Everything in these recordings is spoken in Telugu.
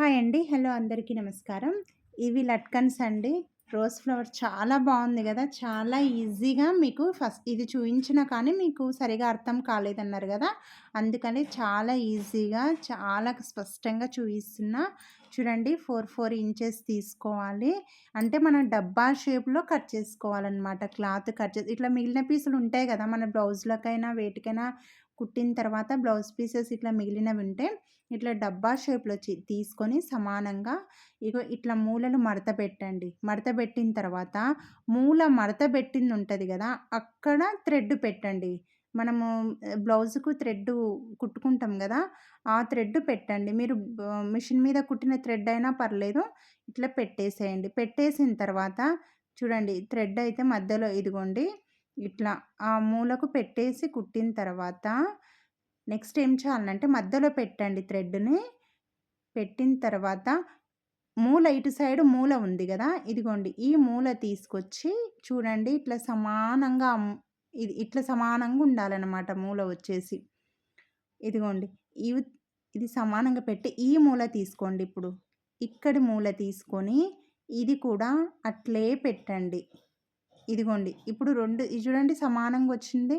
హాయ్ అండి. హలో అందరికీ నమస్కారం. ఇవి లట్కన్స్ అండి. రోజ్ ఫ్లవర్ చాలా బాగుంది కదా చాలా ఈజీగా మీకు ఫస్ట్ ఇది చూయించినా కానీ మీకు సరిగా అర్థం కాలేదన్నారు కదా అందుకని చాలా ఈజీగా, చాలా స్పష్టంగా చూయిస్తున్నా. చూడండి 4, 4 ఇంచెస్ తీసుకోవాలి. అంటే మనం డబ్బా షేప్‌లో కట్ చేసుకోవాలనమాట. క్లాత్ కట్ చేసి ఇట్లా మిగిలిన పీసులు ఉంటాయి కదా మన బ్లౌజ్‌లకైనా, వేటికైనా కుట్టిన తర్వాత బ్లౌజ్ పీసెస్ ఇట్లా మిగిలినవి ఉంటే, ఇట్లా డబ్బా షేప్‌లో తీసుకొని సమానంగా ఇగో ఇట్లా మూలలు మడత పెట్టండి. మడత పెట్టిన తర్వాత మూల మడత పెట్టింది ఉంటుంది కదా అక్కడ థ్రెడ్ పెట్టండి. మనము బ్లౌజ్‌కు థ్రెడ్ కుట్టుకుంటాం కదా ఆ థ్రెడ్ పెట్టండి. మీరు మిషన్ మీద కుట్టిన థ్రెడ్ అయినా పర్లేదు. ఇట్లా పెట్టేసేయండి. పెట్టేసిన తర్వాత చూడండి థ్రెడ్ అయితే మధ్యలో ఇదిగోండి ఇట్లా ఆ మూలకు పెట్టేసి కుట్టిన తర్వాత నెక్స్ట్ ఏం చేయాలంటే మధ్యలో పెట్టండి థ్రెడ్‌ని. పెట్టిన తర్వాత మూల ఇటు సైడ్ మూల ఉంది కదా ఇదిగోండి ఈ మూల తీసుకొచ్చి చూడండి ఇట్లా సమానంగా ఇది ఇట్లా సమానంగా ఉండాలన్నమాట మూల వచ్చేసి. ఇదిగోండి ఇవి ఇది సమానంగా పెట్టి ఈ మూల తీసుకోండి ఇప్పుడు. ఇక్కడి మూల తీసుకొని ఇది కూడా అట్లే పెట్టండి. ఇదిగోండి ఇప్పుడు రెండు ఇది చూడండి సమానంగా వచ్చింది.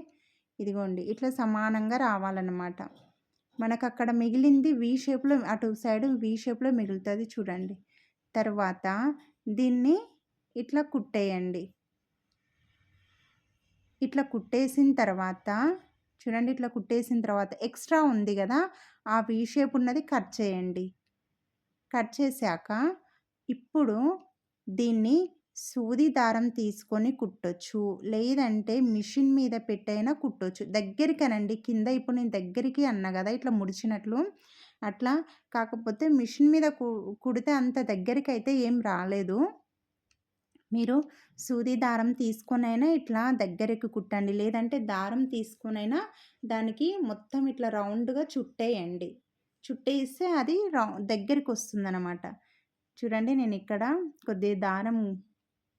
ఇదిగోండి ఇట్లా సమానంగా రావాలనమాట. అక్కడ మిగిలింది వి షేప్‌లో అటు సైడ్ వి షేప్‌లో మిగులుతుంది చూడండి. తర్వాత దీన్ని ఇట్లా కుట్టేయండి. ఇట్లా కుట్టేసిన తర్వాత చూడండి ఇట్లా కుట్టేసిన తర్వాత ఎక్స్ట్రా ఉంది కదా ఆ వి షేప్ ఉన్నది కట్ చేయండి. కట్ చేశాక ఇప్పుడు దీన్ని సూది దారం తీసుకొని కుట్టొచ్చు. లేదంటే మిషన్ మీద పెట్టైనా కుట్టొచ్చు. దగ్గరికనండి కింద ఇప్పుడు నేను దగ్గరికి అన్నా కదా ఇట్లా ముడిచినట్లు. అట్లా కాకపోతే మిషన్ మీద కు కుడితే అంత దగ్గరికి అయితే ఏం రాలేదు. మీరు సూది దారం తీసుకొనైనా ఇట్లా దగ్గరికి కుట్టండి. లేదంటే దారం తీసుకొనైనా దానికి మొత్తం ఇట్లా రౌండ్‌గా చుట్టేయండి. చుట్టేస్తే అది రౌ దగ్గరికొస్తుందనమాట. చూడండి నేను ఇక్కడ కొద్దిగా దారం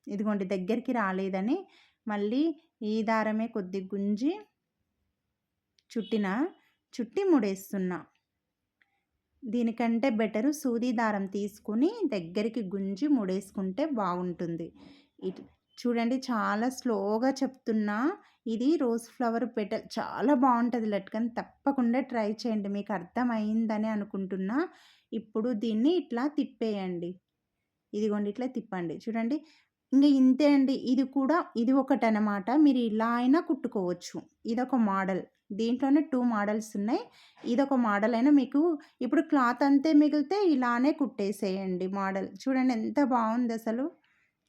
ఇదిగోండి దగ్గరికి రాలేదని మళ్ళీ ఈ దారమే కొద్ది గుంజి చుట్టిన చుట్టి ముడేస్తున్నా. దీనికంటే బెటరు సూది దారం తీసుకొని దగ్గరికి గుంజి ముడేసుకుంటే బాగుంటుంది. ఇట్ చూడండి చాలా స్లోగా చెప్తున్నా. ఇది రోజ్ ఫ్లవర్ పెటల్ చాలా బాగుంటుంది లట్కన్. తప్పకుండా ట్రై చేయండి. మీకు అర్థమైందని అనుకుంటున్నా. ఇప్పుడు దీన్ని ఇట్లా తిప్పేయండి. ఇదిగోండి ఇట్లా తిప్పండి. చూడండి ఇంకా ఇంతే అండి. ఇది కూడా ఇది ఒకటనమాట. మీరు ఇలా అయినా కుట్టుకోవచ్చు. ఇదొక మోడల్. దీంట్లోనే టూ మోడల్స్ ఉన్నాయి. ఇదొక మోడల్ అయినా మీకు ఇప్పుడు క్లాత్ అంతే మిగిలితే ఇలానే కుట్టేసేయండి మోడల్. చూడండి ఎంత బావుందసలు.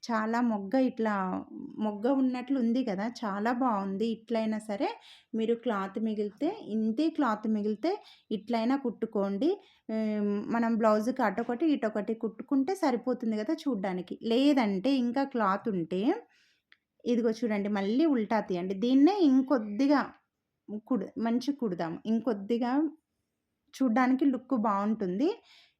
చాలా మొగ్గ ఇట్లా మొగ్గ ఉన్నట్లు ఉంది కదా చాలా బాగుంది ఇట్లైనా సరే మీరు క్లాత్ మిగిలితే ఇంతే క్లాత్ మిగిలితే ఇట్లైనా కుట్టుకోండి. మనం బ్లౌజ్‌కి అటొకటి, ఇటొకటి కుట్టుకుంటే సరిపోతుంది కదా చూడ్డానికి. లేదంటే ఇంకా క్లాత్ ఉంటే ఇదిగో చూడండి మళ్ళీ ఉల్టా తీయండి. దీన్నే ఇంకొద్దిగా కుడు మంచిగా కుడదాం. ఇంకొద్దిగా చూడ్డానికి లుక్ బాగుంటుంది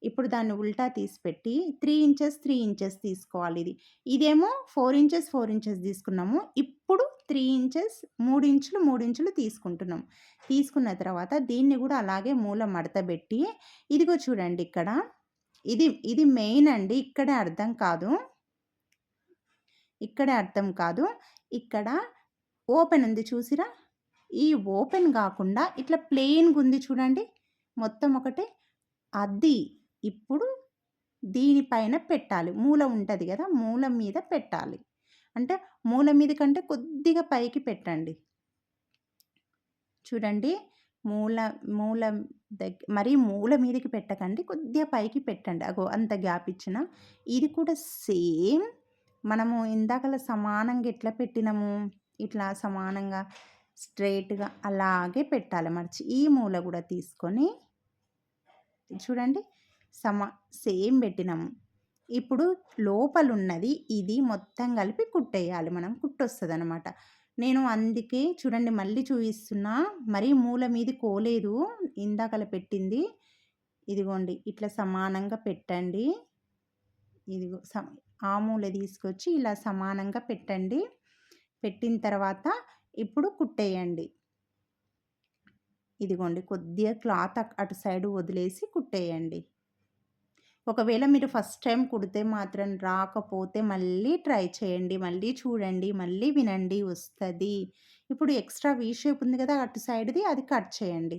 ఇప్పుడు దాన్ని ఉల్టా తీసిపెట్టి త్రీ ఇంచెస్, త్రీ ఇంచెస్ తీసుకోవాలి ఇది ఇదేమో ఫోర్ ఇంచెస్, ఫోర్ ఇంచెస్ తీసుకున్నాము. ఇప్పుడు త్రీ ఇంచెస్ మూడు ఇంచులు, మూడు ఇంచులు తీసుకుంటున్నాం. తీసుకున్న తర్వాత దీన్ని కూడా అలాగే మూల మడతబెట్టి ఇదిగో చూడండి ఇక్కడ. ఇది ఇది మెయిన్ అండి. ఇక్కడే అర్థం కాదు. ఇక్కడే అర్థం కాదు. ఇక్కడ ఓపెన్ ఉంది చూసిరా? ఈ ఓపెన్ కాకుండా ఇట్లా ప్లెయిన్గా ఉంది చూడండి. మొత్తం ఒకటి అది ఇప్పుడు దీనిపైన పెట్టాలి. మూల ఉంటుంది కదా మూల మీద పెట్టాలి. అంటే మూల మీద కంటే కొద్దిగా పైకి పెట్టండి. చూడండి మూల మూల దగ్గర మరీ మూల మీదకి పెట్టకండి. కొద్దిగా పైకి పెట్టండి. అగో అంత గ్యాప్ ఇచ్చిన. ఇది కూడా సేమ్ మనము ఇందాకల సమానంగా ఎట్లా పెట్టినాము? ఇట్లా సమానంగా స్ట్రెయిట్‌గా అలాగే పెట్టాలి మడిచి. ఈ మూల కూడా తీసుకొని చూడండి సమా సేమ్ పెట్టినాము. ఇప్పుడు లోపలున్నది ఇది మొత్తం కలిపి కుట్టేయాలి మనం. కుట్టొస్తుంది అనమాట నేను అందుకే చూడండి మళ్ళీ చూపిస్తున్నా మరీ మూల మీది కోలేదు. ఇందాకల పెట్టింది. ఇదిగోండి ఇట్లా సమానంగా పెట్టండి. ఇదిగో స ఆ మూల తీసుకొచ్చి ఇలా సమానంగా పెట్టండి. పెట్టిన తర్వాత ఇప్పుడు కుట్టేయండి. ఇదిగోండి కొద్దిగా క్లాత్ అటు సైడ్ వదిలేసి కుట్టేయండి. ఒకవేళ మీరు ఫస్ట్ టైం కుడితే మాత్రం రాకపోతే మళ్ళీ ట్రై చేయండి. మళ్ళీ చూడండి. మళ్ళీ వినండి. వస్తుంది. ఇప్పుడు ఎక్స్ట్రా వీ షేప్ ఉంది కదా అటు సైడ్ది అది కట్ చేయండి.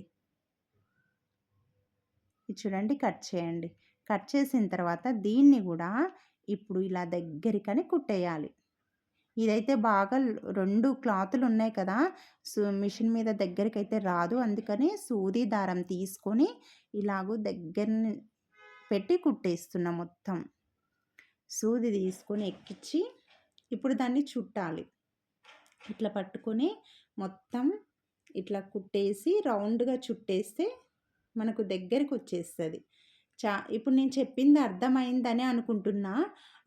ఇది చూడండి కట్ చేయండి. కట్ చేసిన తర్వాత దీన్ని కూడా ఇప్పుడు ఇలా దగ్గరికని కుట్టేయాలి. ఇదైతే బాగా రెండు క్లాతులు ఉన్నాయి కదా సో మిషన్ మీద దగ్గరికి అయితే రాదు. అందుకని సూది దారం తీసుకొని ఇలాగూ దగ్గరని పెట్టి కుట్టేస్తున్నా మొత్తం. సూది తీసుకొని ఎక్కించి ఇప్పుడు దాన్ని చుట్టాలి. ఇట్లా పట్టుకొని మొత్తం ఇట్లా కుట్టేసి రౌండ్గా చుట్టేస్తే మనకు దగ్గరికి వచ్చేస్తుంది. చా ఇప్పుడు నేను చెప్పింది అర్థమైందని అనుకుంటున్నా.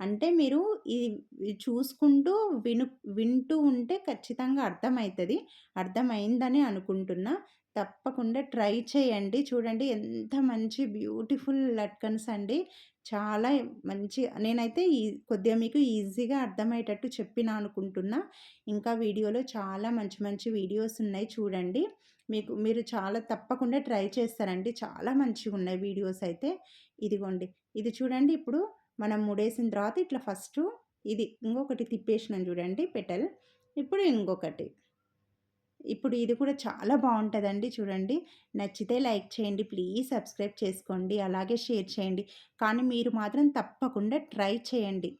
అంటే మీరు ఇది చూసుకుంటూ విను వింటూ ఉంటే ఖచ్చితంగా అర్థమవుతుంది. అర్థమైందని అనుకుంటున్నా. తప్పకుండా ట్రై చేయండి. చూడండి ఎంత మంచి బ్యూటిఫుల్ లట్కన్స్ అండి. చాలా మంచి నేనైతే ఈ కొద్దిగా మీకు ఈజీగా అర్థమయ్యేటట్టు చెప్పిన అనుకుంటున్నా. ఇంకా వీడియోలో చాలా మంచి మంచి వీడియోస్ ఉన్నాయి చూడండి. మీకు మీరు చాలా తప్పకుండా ట్రై చేస్తారండి. చాలా మంచిగా ఉన్నాయి వీడియోస్ అయితే. ఇదిగోండి ఇది చూడండి ఇప్పుడు మనం ముడేసిన తర్వాత ఇట్లా ఫస్ట్ ఇది ఇంకొకటి తిప్పేసినాం చూడండి పెటల్. ఇప్పుడు ఇంకొకటి. ఇప్పుడు ఇది కూడా చాలా బాగుంటుందండి చూడండి. నచ్చితే లైక్ చేయండి ప్లీజ్ సబ్స్క్రైబ్ చేసుకోండి అలాగే షేర్ చేయండి. కానీ మీరు మాత్రం తప్పకుండా ట్రై చేయండి.